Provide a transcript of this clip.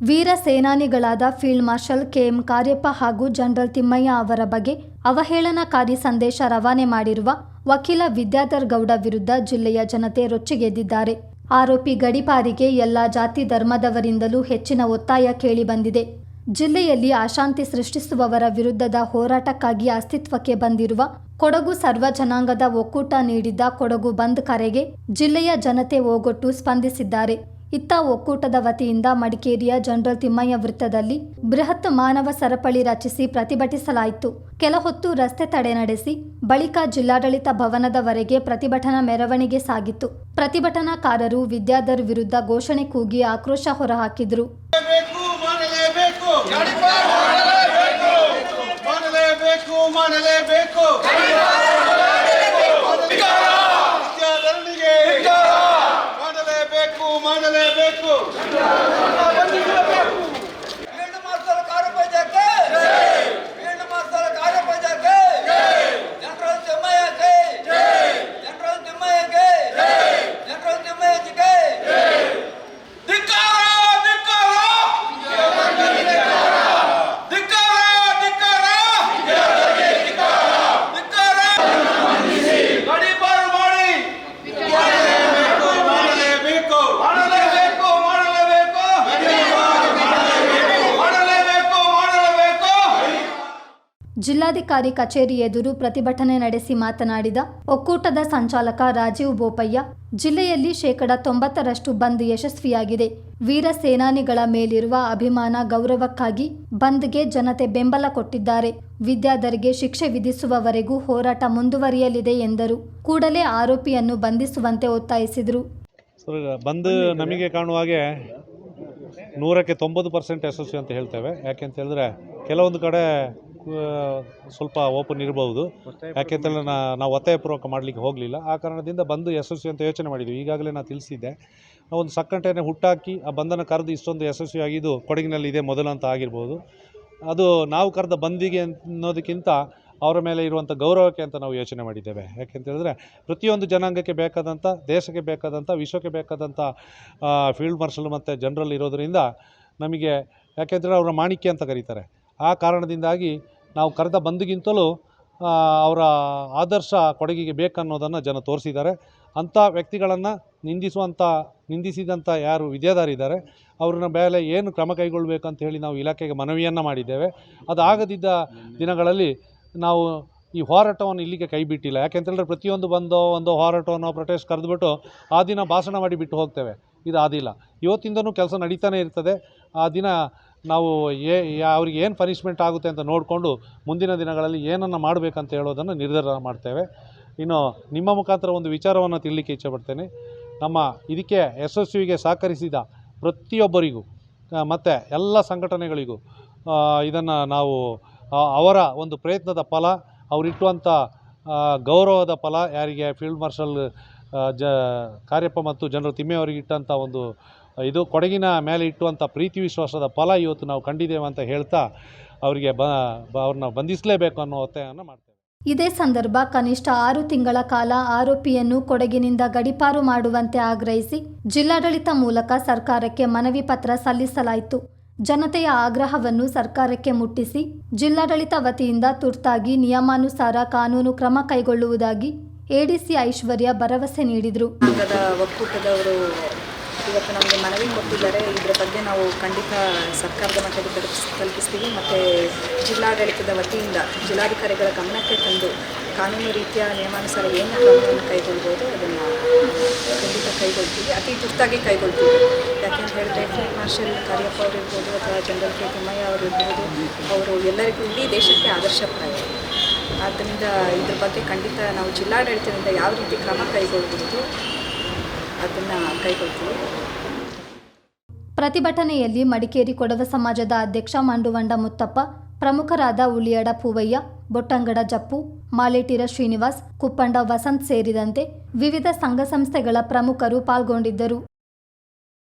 ವೀರ ಸೇನಾನಿಗಳಾದ field marshal K M Cariappa ಹಾಗೂ general Thimmaiah ಅವರ ಬಗ್ಗೆ ಅವಹೇಳನಕಾರಿ ಸಂದೇಶ ರವಾನೆ ಮಾಡಿರುವ ವಕೀಲ ವಿದ್ಯಾಧರ್ ಗೌಡ ವಿರುದ್ಧ ಜಿಲ್ಲೆಯ ಜನತೆ ರೊಚ್ಚಿಗೆದ್ದಿದ್ದಾರೆ. ಆರೋಪಿ ಗಡಿಪಾರಿಗೆ ಎಲ್ಲ ಜಾತಿ ಧರ್ಮದವರಿಂದಲೂ ಹೆಚ್ಚಿನ ಒತ್ತಾಯ ಕೇಳಿಬಂದಿದೆ. ಜಿಲ್ಲೆಯಲ್ಲಿ ಅಶಾಂತಿ ಸೃಷ್ಟಿಸುವವರ ವಿರುದ್ಧದ ಹೋರಾಟಕ್ಕಾಗಿ ಅಸ್ತಿತ್ವಕ್ಕೆ ಬಂದಿರುವ ಕೊಡಗು ಸರ್ವ ಜನಾಂಗದ ಒಕ್ಕೂಟ ನೀಡಿದ್ದ ಕೊಡಗು ಬಂದ್ ಕರೆಗೆ ಜಿಲ್ಲೆಯ ಜನತೆ ಓಗೊಟ್ಟು ಸ್ಪಂದಿಸಿದ್ದಾರೆ. ಇತ್ತ ಒಕ್ಕೂಟದ ವತಿಯಿಂದ ಮಡಿಕೇರಿಯ ಜನರಲ್ ತಿಮ್ಮಯ್ಯ ವೃತ್ತದಲ್ಲಿ ಬೃಹತ್ ಮಾನವ ಸರಪಳಿ ರಚಿಸಿ ಪ್ರತಿಭಟಿಸಲಾಯಿತು. ಕೆಲ ಹೊತ್ತು ರಸ್ತೆ ತಡೆ ನಡೆಸಿ ಬಳಿಕ ಜಿಲ್ಲಾಡಳಿತ ಭವನದವರೆಗೆ ಪ್ರತಿಭಟನಾ ಮೆರವಣಿಗೆ ಸಾಗಿತ್ತು ಪ್ರತಿಭಟನಾಕಾರರು ವಿದ್ಯಾಧರ್ ವಿರುದ್ಧ ಘೋಷಣೆ ಕೂಗಿ ಆಕ್ರೋಶ ಹೊರಹಾಕಿದ್ರು ಮಾಡಲೇಬೇಕು ಮಾಡಲೇಬೇಕು ಮಾಡಲೇಬೇಕು ವಿದ್ಯಾಧರಣಿಗೆ ಮಾಡಲೇಬೇಕು ಮಾಡಲೇಬೇಕು ಫೀಲ್ಡ್ ಮಾರ್ಷಲ್ ಕಾರ್ಯಪಂಚಾಯತ್ಗೆ ಫೀಲ್ಡ್ ಮಾರ್ಷಲ್ ಕಾರ್ಯಪಂಚಾಯತ್ಗೆ ಜನರಲ್ ತಿಮ್ಮಯ್ಯಗೆ ಜನರಲ್ ತಿಮ್ಮಯ್ಯಗೆ ಜನರಲ್ ತಿಮ್ಮಯ್ಯಗೆ ಧಿಕ್ಕಾರ ಧಿಕ್ಕಾರ ಧಿಕ್ಕಾರ ಧಿಕ್ಕಾರ ಧಿಕ್ಕಾರ ಗಡೀಪಾರು ಮಾಡಿ ಮಾಡಲೇಬೇಕು ಮಾಡಲೇಬೇಕು ಮಾಡಲೇಬೇಕು ಮಾಡಲೇಬೇಕು ಮಾಡಲೇಬೇಕು ಜಿಲ್ಲಾಧಿಕಾರಿ ಕಚೇರಿ ಎದುರು ಪ್ರತಿಭಟನೆ ನಡೆಸಿ ಮಾತನಾಡಿದ ಒಕ್ಕೂಟದ ಸಂಚಾಲಕ ರಾಜೀವ್ ಬೋಪಯ್ಯ, ಜಿಲ್ಲೆಯಲ್ಲಿ ಶೇಕಡ ತೊಂಬತ್ತರಷ್ಟು ಬಂದ್ ಯಶಸ್ವಿಯಾಗಿದೆ. ವೀರ ಸೇನಾನಿಗಳ ಮೇಲಿರುವ ಅಭಿಮಾನ ಗೌರವಕ್ಕಾಗಿ ಬಂದ್ಗೆ ಜನತೆ ಬೆಂಬಲ ಕೊಟ್ಟಿದ್ದಾರೆ. ವಿದ್ಯಾಧರ್ಗೆ ಶಿಕ್ಷೆ ವಿಧಿಸುವವರೆಗೂ ಹೋರಾಟ ಮುಂದುವರಿಯಲಿದೆ ಎಂದರು. ಕೂಡಲೇ ಆರೋಪಿಯನ್ನು ಬಂಧಿಸುವಂತೆ ಒತ್ತಾಯಿಸಿದರು. ಬಂದು ನಮಗೆ ಕಾಣುವ ಹಾಗೆ ನೂರಕ್ಕೆ ತೊಂಬತ್ತು ಪರ್ಸೆಂಟ್ ಯಶಸ್ವಿ ಅಂತ ಹೇಳ್ತೇವೆ. ಯಾಕೆಂತ ಹೇಳಿದ್ರೆ ಕೆಲವೊಂದು ಕಡೆ ಸ್ವಲ್ಪ ಓಪನ್ ಇರಬಹುದು ಯಾಕೆಂತೇಳಿದ್ರೆ ನಾ ನಾವು ಒತ್ತಾಯಪೂರ್ವಕ ಮಾಡಲಿಕ್ಕೆ ಹೋಗಲಿಲ್ಲ. ಆ ಕಾರಣದಿಂದ ಬಂದು ಯಶಸ್ವಿ ಅಂತ ಯೋಚನೆ ಮಾಡಿದ್ವಿ. ಈಗಾಗಲೇ ನಾನು ತಿಳಿಸಿದ್ದೆ. ಒಂದು ಸಕ್ಕಂಟೆಯನ್ನು ಹುಟ್ಟಾಕಿ ಆ ಬಂಧನ ಕರೆದು ಇಷ್ಟೊಂದು ಯಶಸ್ವಿಯಾಗಿದ್ದು ಕೊಡಗಿನಲ್ಲಿ ಇದೆ ಮೊದಲು ಅಂತ ಆಗಿರ್ಬೋದು. ಅದು ನಾವು ಕರೆದ ಬಂದಿಗೆ ಅನ್ನೋದಕ್ಕಿಂತ ಅವರ ಮೇಲೆ ಇರುವಂಥ ಗೌರವಕ್ಕೆ ಅಂತ ನಾವು ಯೋಚನೆ ಮಾಡಿದ್ದೇವೆ. ಯಾಕೆಂತ ಹೇಳಿದ್ರೆ ಪ್ರತಿಯೊಂದು ಜನಾಂಗಕ್ಕೆ ಬೇಕಾದಂಥ ದೇಶಕ್ಕೆ ಬೇಕಾದಂಥ ವಿಶ್ವಕ್ಕೆ ಬೇಕಾದಂಥ ಫೀಲ್ಡ್ ಮಾರ್ಷಲ್ ಮತ್ತು ಜನರಲ್ ಇರೋದರಿಂದ ನಮಗೆ ಯಾಕೆಂದರೆ ಅವರ ಮಾಣಿಕ್ಯ ಅಂತ ಕರೀತಾರೆ. ಆ ಕಾರಣದಿಂದಾಗಿ ನಾವು ಕರೆದ ಬಂದಿಗಿಂತಲೂ ಅವರ ಆದರ್ಶ ಕೊಡಗಿಗೆ ಬೇಕನ್ನೋದನ್ನು ಜನ ತೋರಿಸಿದ್ದಾರೆ. ಅಂಥ ವ್ಯಕ್ತಿಗಳನ್ನು ನಿಂದಿಸುವಂಥ, ನಿಂದಿಸಿದಂಥ ಯಾರು ವಿದ್ಯಾಧಾರಿದ್ದಾರೆ, ಅವ್ರನ್ನ ಮೇಲೆ ಏನು ಕ್ರಮ ಕೈಗೊಳ್ಳಬೇಕಂತ ಹೇಳಿ ನಾವು ಇಲಾಖೆಗೆ ಮನವಿಯನ್ನು ಮಾಡಿದ್ದೇವೆ. ಅದು ಆಗದಿದ್ದ ದಿನಗಳಲ್ಲಿ ನಾವು ಈ ಹೋರಾಟವನ್ನು ಇಲ್ಲಿಗೆ ಕೈ ಬಿಟ್ಟಿಲ್ಲ. ಯಾಕೆಂತೇಳಿದ್ರೆ ಪ್ರತಿಯೊಂದು ಬಂದೋ, ಒಂದು ಹೋರಾಟವನ್ನು ಪ್ರೊಟೆಸ್ಟ್ ಕರೆದುಬಿಟ್ಟು ಆ ದಿನ ಭಾಷಣ ಮಾಡಿ ಬಿಟ್ಟು ಹೋಗ್ತೇವೆ. ಇದು ಆದಿಲ್ಲ ಇವತ್ತಿಂದನೂ ಕೆಲಸ ನಡೀತಾನೆ ಇರ್ತದೆ. ಆ ದಿನ ನಾವು ಏ, ಅವ್ರಿಗೆ ಏನು ಪನಿಷ್ಮೆಂಟ್ ಆಗುತ್ತೆ ಅಂತ ನೋಡಿಕೊಂಡು ಮುಂದಿನ ದಿನಗಳಲ್ಲಿ ಏನನ್ನು ಮಾಡಬೇಕಂತ ಹೇಳೋದನ್ನು ನಿರ್ಧಾರ ಮಾಡ್ತೇವೆ. ಇನ್ನು ನಿಮ್ಮ ಮುಖಾಂತರ ಒಂದು ವಿಚಾರವನ್ನು ಇಚ್ಛೆ ಇಚ್ಛೆಪಡ್ತೇನೆ ನಮ್ಮ ಇದಕ್ಕೆ ಯಶಸ್ವಿಗೆ ಸಹಕರಿಸಿದ ಪ್ರತಿಯೊಬ್ಬರಿಗೂ ಮತ್ತು ಎಲ್ಲ ಸಂಘಟನೆಗಳಿಗೂ ಇದನ್ನು ನಾವು ಅವರ ಒಂದು ಪ್ರಯತ್ನದ ಫಲ ಅವರಿಟ್ಟುವಂಥ ಗೌರವದ ಫಲ, ಯಾರಿಗೆ ಫೀಲ್ಡ್ ಮಾರ್ಷಲ್ ಜ, ಕಾರ್ಯಪ್ಪ ಮತ್ತು ಜನರು ತಿಮ್ಮೆಯವರಿಗೆ ಇಟ್ಟಂಥ ಒಂದು ಇದು ಕೊಡಗಿನ ಮೇಲೆ ಇಟ್ಟುವಂಥ ಪ್ರೀತಿ ವಿಶ್ವಾಸದ ಫಲ ಇವತ್ತು ನಾವು ಕಂಡಿದ್ದೇವೆ ಅಂತ ಹೇಳ್ತಾ ಅವರಿಗೆ ಬ ಬ- ಅವ್ರನ್ನ ಬಂಧಿಸಲೇಬೇಕು ಅನ್ನೋ ಒತ್ತಾಯವನ್ನು ಮಾಡ್ತೇವೆ. ಇದೇ ಸಂದರ್ಭ ಕನಿಷ್ಠ ಆರು ತಿಂಗಳ ಕಾಲ ಆರೋಪಿಯನ್ನು ಕೊಡಗಿನಿಂದ ಗಡಿಪಾರು ಮಾಡುವಂತೆ ಆಗ್ರಹಿಸಿ ಜಿಲ್ಲಾಡಳಿತ ಮೂಲಕ ಸರ್ಕಾರಕ್ಕೆ ಮನವಿ ಪತ್ರ ಸಲ್ಲಿಸಲಾಯಿತು. ಜನತೆಯ ಆಗ್ರಹವನ್ನು ಸರ್ಕಾರಕ್ಕೆ ಮುಟ್ಟಿಸಿ ಜಿಲ್ಲಾಡಳಿತ ವತಿಯಿಂದ ತುರ್ತಾಗಿ ನಿಯಮಾನುಸಾರ ಕಾನೂನು ಕ್ರಮ ಕೈಗೊಳ್ಳುವುದಾಗಿ ಎಡಿಸಿ ಐಶ್ವರ್ಯ ಭರವಸೆ ನೀಡಿದರು. ಒಕ್ಕೂಟದವರು ಇವತ್ತು ನಮಗೆ ಮನವಿ ಕೊಟ್ಟಿದ್ದಾರೆ. ಇದರ ಬಗ್ಗೆ ನಾವು ಖಂಡಿತ ಸರ್ಕಾರದ ಮಟ್ಟಕ್ಕೆ ತಲುಪಿಸ್, ತಲುಪಿಸ್ತೀವಿ. ಮತ್ತು ಜಿಲ್ಲಾಡಳಿತದ ವತಿಯಿಂದ ಜಿಲ್ಲಾಧಿಕಾರಿಗಳ ಗಮನಕ್ಕೆ ತಂದು ಕಾನೂನು ರೀತಿಯ ನಿಯಮಾನುಸಾರ ಏನು ಕ್ರಮವನ್ನು ಕೈಗೊಳ್ಬೋದು ಅದನ್ನು ಖಂಡಿತ ಕೈಗೊಳ್ತೀವಿ. ಅತಿ ತುರ್ತಾಗಿ ಕೈಗೊಳ್ತೀವಿ. ಯಾಕೆಂತ ಹೇಳಿದ್ರೆ ಫೀಲ್ಡ್ ಮಾರ್ಷಲ್ ಕಾರ್ಯಪ್ಪ ಅವರಿರ್ಬೋದು ಅಥವಾ ಜನರಲ್ ಕೆ. ತಿಮ್ಮಯ್ಯ ಅವರಿರ್ಬೋದು ಅವರು ಎಲ್ಲರಿಗೂ ಇಡೀ ದೇಶಕ್ಕೆ ಆದರ್ಶಪ್ರಾಯ ಆದ್ದರಿಂದ ಇದ್ರ ಬಗ್ಗೆ ಖಂಡಿತ ನಾವು ಜಿಲ್ಲಾಡಳಿತದಿಂದ ಯಾವ ರೀತಿ ಕ್ರಮ ಕೈಗೊಳ್ಬೋದು ಅದನ್ನು ಕೈಗೊಳ್ತೀವಿ. ಪ್ರತಿಭಟನೆಯಲ್ಲಿ ಮಡಿಕೇರಿ ಕೊಡವ ಸಮಾಜದ ಅಧ್ಯಕ್ಷ ಮಂಡುವಂಡ ಮುತ್ತಪ್ಪ, ಪ್ರಮುಖರಾದ ಉಳಿಯಡ ಪೂವಯ್ಯ, ಬೊಟ್ಟಂಗಡ ಜಪ್ಪು, ಮಾಲೇಟಿರ ಶ್ರೀನಿವಾಸ್, ಕುಪ್ಪಂಡ ವಸಂತ್ ಸೇರಿದಂತೆ ವಿವಿಧ ಸಂಘ ಸಂಸ್ಥೆಗಳ ಪ್ರಮುಖರು ಪಾಲ್ಗೊಂಡಿದ್ದರು.